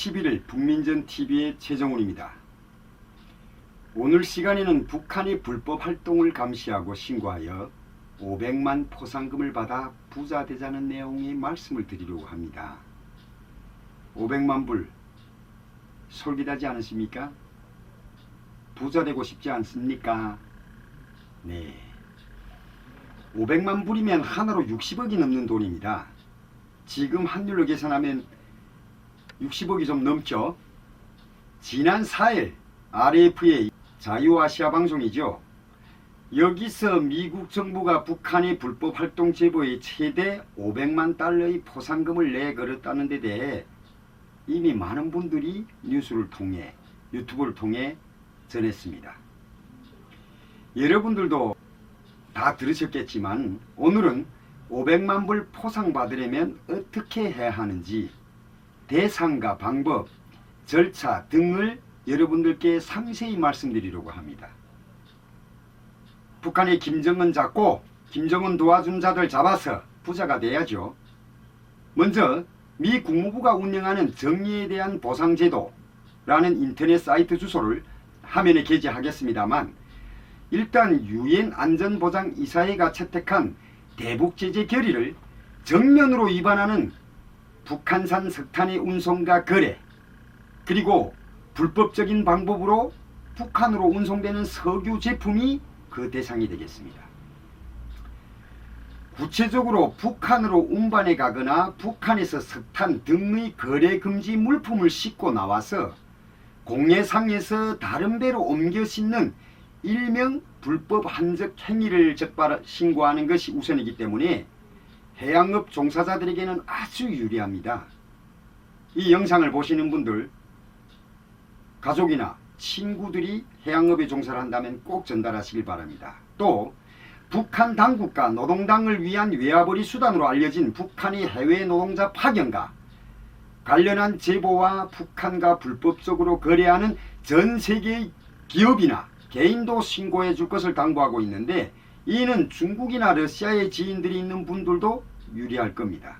11일 북민전 TV의 최정훈입니다 오늘 시간에는 북한의 불법 활동을 감시하고 신고하여 500만 포상금을 받아 부자 되자는 내용의 말씀을 드리려고 합니다 500만 불 솔깃하지 않으십니까? 부자 되고 싶지 않습니까? 네 500만 불이면 하나로 60억이 넘는 돈입니다 지금 환율로 계산하면 60억이 좀 넘죠. 지난 4일 RFA 자유아시아 방송이죠. 여기서 미국 정부가 북한의 불법 활동 제보에 최대 500만 달러의 포상금을 내걸었다는 데 대해 이미 많은 분들이 뉴스를 통해 유튜브를 통해 전했습니다. 여러분들도 다 들으셨겠지만 오늘은 500만 불 포상 받으려면 어떻게 해야 하는지 대상과 방법, 절차 등을 여러분들께 상세히 말씀드리려고 합니다. 북한의 김정은 잡고 김정은 도와준 자들 잡아서 부자가 돼야죠. 먼저 미 국무부가 운영하는 정의에 대한 보상제도라는 인터넷 사이트 주소를 화면에 게재하겠습니다만 일단 유엔 안전보장 이사회가 채택한 대북 제재 결의를 정면으로 위반하는 북한산 석탄의 운송과 거래 그리고 불법적인 방법으로 북한으로 운송되는 석유 제품이 그 대상이 되겠습니다. 구체적으로 북한으로 운반해 가거나 북한에서 석탄 등의 거래 금지 물품을 싣고 나와서 공해상에서 다른 배로 옮겨 싣는 일명 불법 한적 행위를 적발 신고하는 것이 우선이기 때문에 해양업 종사자들에게는 아주 유리합니다. 이 영상을 보시는 분들 가족이나 친구들이 해양업에 종사를 한다면 꼭 전달하시길 바랍니다. 또 북한 당국과 노동당을 위한 외화벌이 수단으로 알려진 북한의 해외 노동자 파견과 관련한 제보와 북한과 불법적으로 거래하는 전 세계의 기업이나 개인도 신고해 줄 것을 당부하고 있는데 이는 중국이나 러시아의 지인들이 있는 분들도 유리할 겁니다.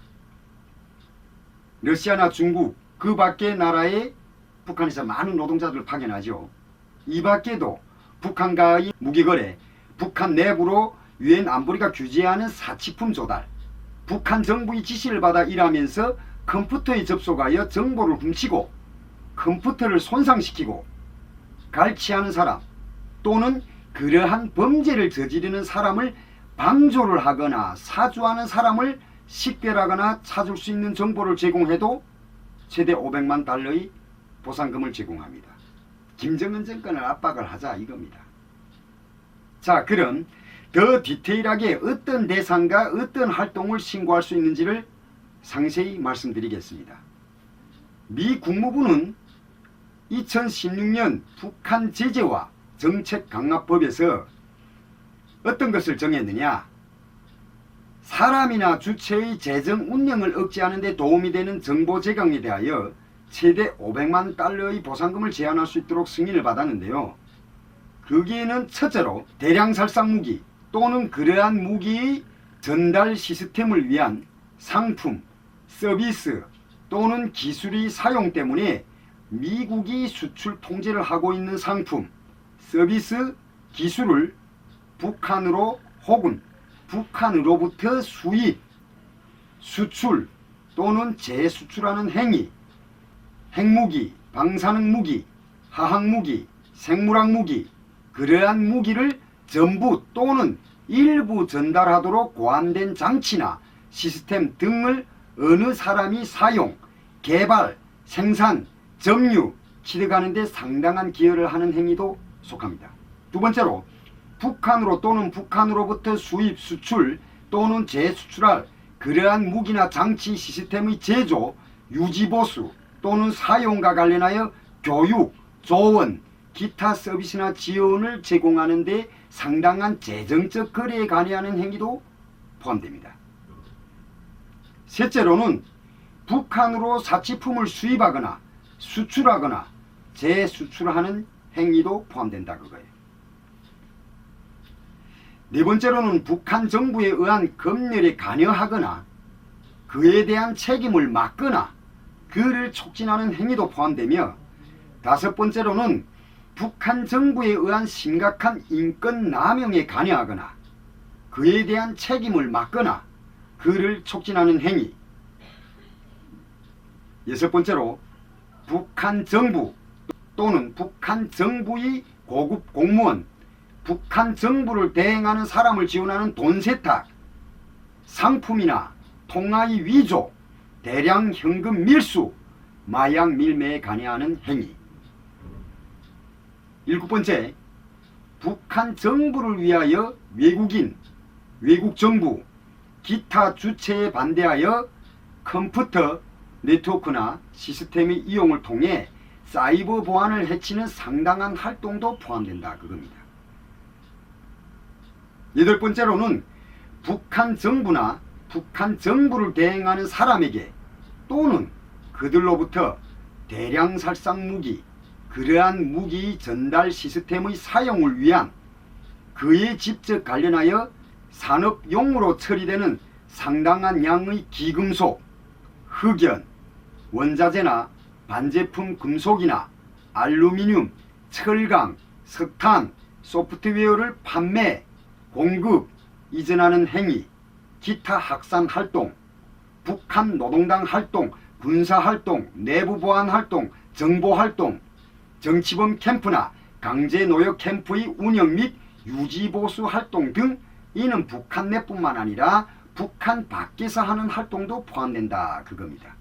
러시아나 중국 그 밖의 나라에 북한에서 많은 노동자들을 파견하죠. 이 밖에도 북한과의 무기거래, 북한 내부로 유엔 안보리가 규제하는 사치품 조달, 북한 정부의 지시를 받아 일하면서 컴퓨터에 접속하여 정보를 훔치고 컴퓨터를 손상시키고 갈취하는 사람 또는 그러한 범죄를 저지르는 사람을 방조를 하거나 사주하는 사람을 식별하거나 찾을 수 있는 정보를 제공해도 최대 500만 달러의 보상금을 제공합니다. 김정은 정권을 압박을 하자 이겁니다. 자 그럼 더 디테일하게 어떤 대상과 어떤 활동을 신고할 수 있는지를 상세히 말씀드리겠습니다. 미 국무부는 2016년 북한 제재와 정책 강화법에서 어떤 것을 정했느냐 사람이나 주체의 재정 운영을 억제하는 데 도움이 되는 정보 제공에 대하여 최대 500만 달러의 보상금을 제한할 수 있도록 승인을 받았는데요. 거기에는 첫째로 대량 살상 무기 또는 그러한 무기의 전달 시스템을 위한 상품, 서비스 또는 기술의 사용 때문에 미국이 수출 통제를 하고 있는 상품, 서비스, 기술을 북한으로 혹은 북한으로부터 수입, 수출 또는 재수출하는 행위, 핵무기, 방사능 무기, 화학무기, 생물학 무기, 그러한 무기를 전부 또는 일부 전달하도록 고안된 장치나 시스템 등을 어느 사람이 사용, 개발, 생산, 점유, 취득하는 데 상당한 기여를 하는 행위도 속합니다. 두 번째로 북한으로 또는 북한으로부터 수입, 수출 또는 재수출할 그러한 무기나 장치 시스템의 제조, 유지보수 또는 사용과 관련하여 교육, 조언, 기타 서비스나 지원을 제공하는 데 상당한 재정적 거래에 관여하는 행위도 포함됩니다. 셋째로는 북한으로 사치품을 수입하거나 수출하거나 재수출하는 행위도 포함된다 그거예요. 네 번째로는 북한 정부에 의한 검열에 관여하거나 그에 대한 책임을 막거나 그를 촉진하는 행위도 포함되며 다섯 번째로는 북한 정부에 의한 심각한 인권 남용에 관여하거나 그에 대한 책임을 막거나 그를 촉진하는 행위. 여섯 번째로 북한 정부 또는 북한 정부의 고급 공무원 북한 정부를 대행하는 사람을 지원하는 돈 세탁 상품이나 통화의 위조 대량 현금 밀수 마약 밀매에 관여하는 행위 일곱 번째 북한 정부를 위하여 외국인 외국 정부 기타 주체에 반대하여 컴퓨터 네트워크나 시스템의 이용을 통해 사이버 보안을 해치는 상당한 활동도 포함된다 그겁니다. 여덟 번째로는 북한 정부나 북한 정부를 대행하는 사람에게 또는 그들로부터 대량 살상 무기, 그러한 무기 전달 시스템의 사용을 위한 그에 직접 관련하여 산업용으로 처리되는 상당한 양의 기금속, 흑연, 원자재나 반제품 금속이나 알루미늄, 철강, 석탄, 소프트웨어를 판매, 공급, 이전하는 행위, 기타 학산 활동, 북한 노동당 활동, 군사 활동, 내부 보안 활동, 정보 활동, 정치범 캠프나 강제 노역 캠프의 운영 및 유지 보수 활동 등 이는 북한 내뿐만 아니라 북한 밖에서 하는 활동도 포함된다 그겁니다.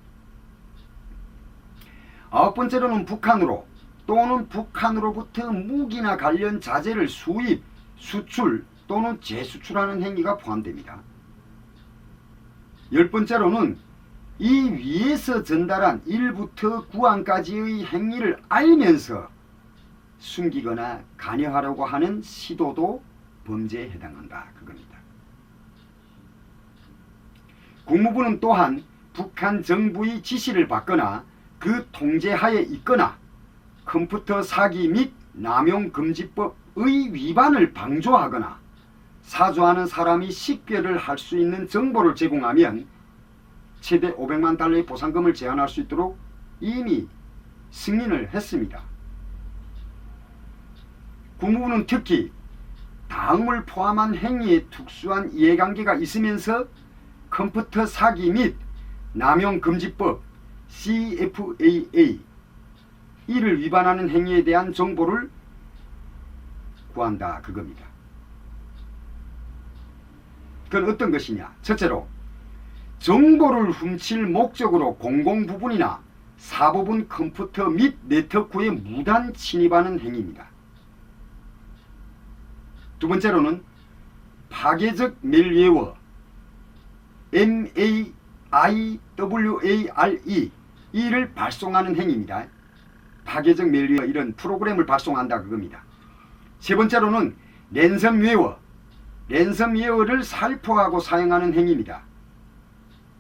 아홉 번째로는 북한으로 또는 북한으로부터 무기나 관련 자재를 수입, 수출 또는 재수출하는 행위가 포함됩니다. 열 번째로는 이 위에서 전달한 1부터 9항까지의 행위를 알면서 숨기거나 관여하려고 하는 시도도 범죄에 해당한다 그겁니다. 국무부는 또한 북한 정부의 지시를 받거나 그 통제하에 있거나 컴퓨터 사기 및 남용금지법의 위반을 방조하거나 사주하는 사람이 식별을 할 수 있는 정보를 제공하면 최대 500만 달러의 보상금을 제한할 수 있도록 이미 승인을 했습니다. 국무부는 특히 다음을 포함한 행위에 특수한 이해관계가 있으면서 컴퓨터 사기 및 남용금지법 CFAA 이를 위반하는 행위에 대한 정보를 구한다 그겁니다. 그건 어떤 것이냐? 첫째로 정보를 훔칠 목적으로 공공 부분이나 사부분 컴퓨터 및 네트워크에 무단 침입하는 행위입니다. 두 번째로는 파괴적 멜웨어 M-A-I-W-A-R-E 이를 발송하는 행위입니다. 파괴적 멜웨어 이런 프로그램을 발송한다 그겁니다. 세 번째로는 랜섬웨어 랜섬웨어를 살포하고 사용하는 행위입니다.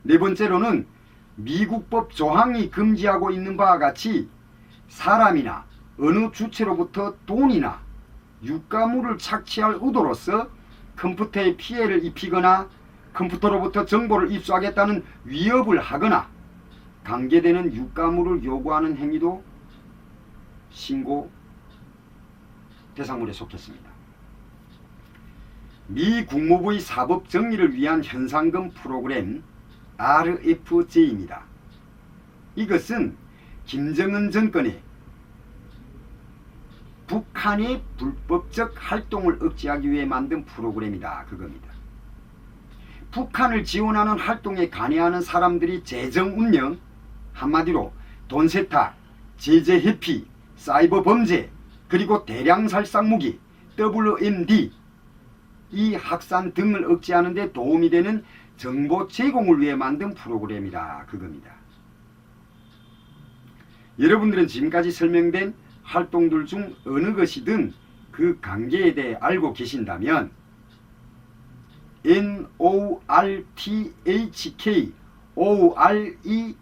네 번째로는 미국법 조항이 금지하고 있는 바와 같이 사람이나 어느 주체로부터 돈이나 유가물을 착취할 의도로서 컴퓨터에 피해를 입히거나 컴퓨터로부터 정보를 입수하겠다는 위협을 하거나 관계되는 유가물을 요구하는 행위도 신고 대상물에 속했습니다. 미 국무부의 사법 정리를 위한 현상금 프로그램 RFJ입니다. 이것은 김정은 정권의 북한의 불법적 활동을 억제하기 위해 만든 프로그램이다. 그겁니다. 북한을 지원하는 활동에 관여하는 사람들이 재정 운영, 한마디로 돈 세탁, 제재 회피, 사이버 범죄, 그리고 대량 살상 무기, WMD, 이 확산 등을 억제하는 데 도움이 되는 정보 제공을 위해 만든 프로그램이다. 그겁니다. 여러분들은 지금까지 설명된 활동들 중 어느 것이든 그 관계에 대해 알고 계신다면 NORTHK OREA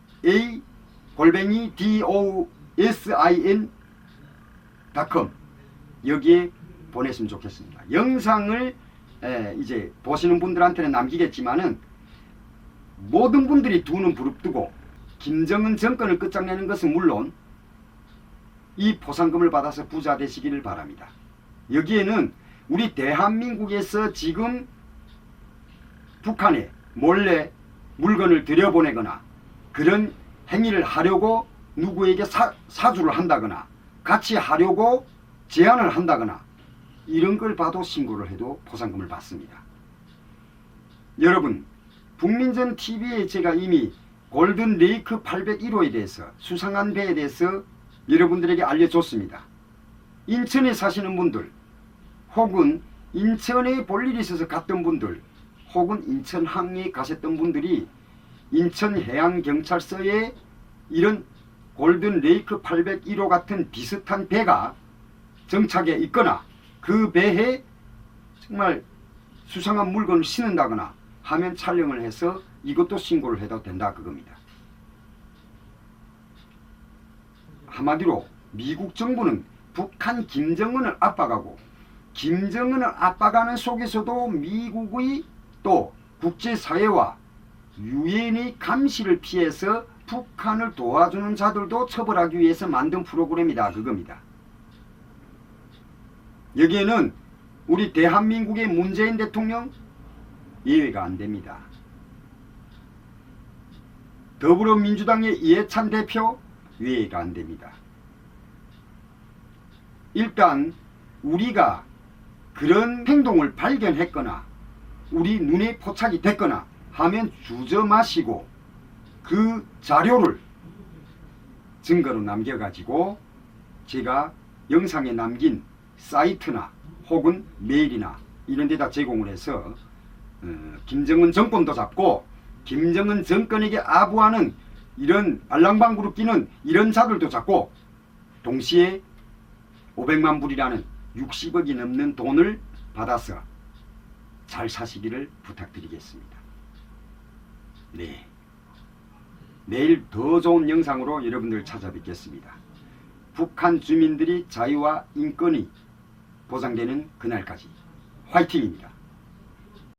골뱅이 DOSIN 닷컴 여기에 보냈으면 좋겠습니다. 영상을 에, 이제 보시는 분들한테는 남기겠지만은 모든 분들이 두 눈 부릅뜨고 김정은 정권을 끝장내는 것은 물론 이 포상금을 받아서 부자 되시기를 바랍니다. 여기에는 우리 대한민국에서 지금 북한에 몰래 물건을 들여보내거나 그런 행위를 하려고 누구에게 사, 사주를 한다거나 같이 하려고 제안을 한다거나 이런 걸 봐도 신고를 해도 포상금을 받습니다. 여러분 북민전 TV에 제가 이미 골든 레이크 801호에 대해서 수상한 배에 대해서 여러분들에게 알려줬습니다. 인천에 사시는 분들 혹은 인천에 볼 일이 있어서 갔던 분들 혹은 인천 항에 가셨던 분들이 인천 해양경찰서에 이런 골든 레이크 801호 같은 비슷한 배가 정착해 있거나 그 배에 정말 수상한 물건을 신는다거나 하면 촬영을 해서 이것도 신고를 해도 된다 그겁니다. 한마디로 미국 정부는 북한 김정은을 압박하고 김정은을 압박하는 속에서도 미국의 또 국제사회와 유엔의 감시를 피해서 북한을 도와주는 자들도 처벌하기 위해서 만든 프로그램이다 그겁니다. 여기에는 우리 대한민국의 문재인 대통령 예외가 안 됩니다. 더불어민주당의 이해찬 대표 예외가 안 됩니다. 일단 우리가 그런 행동을 발견했거나 우리 눈에 포착이 됐거나 하면 주저 마시고 그 자료를 증거로 남겨가지고 제가 영상에 남긴 사이트나 혹은 메일이나 이런 데다 제공을 해서 어, 김정은 정권도 잡고 김정은 정권에게 아부하는 이런 알랑방구를 끼는 이런 자들도 잡고 동시에 500만 불이라는 60억이 넘는 돈을 받아서 잘 사시기를 부탁드리겠습니다. 네. 내일 더 좋은 영상으로 여러분들 찾아뵙겠습니다. 북한 주민들이 자유와 인권이 보장되는 그날까지 화이팅입니다.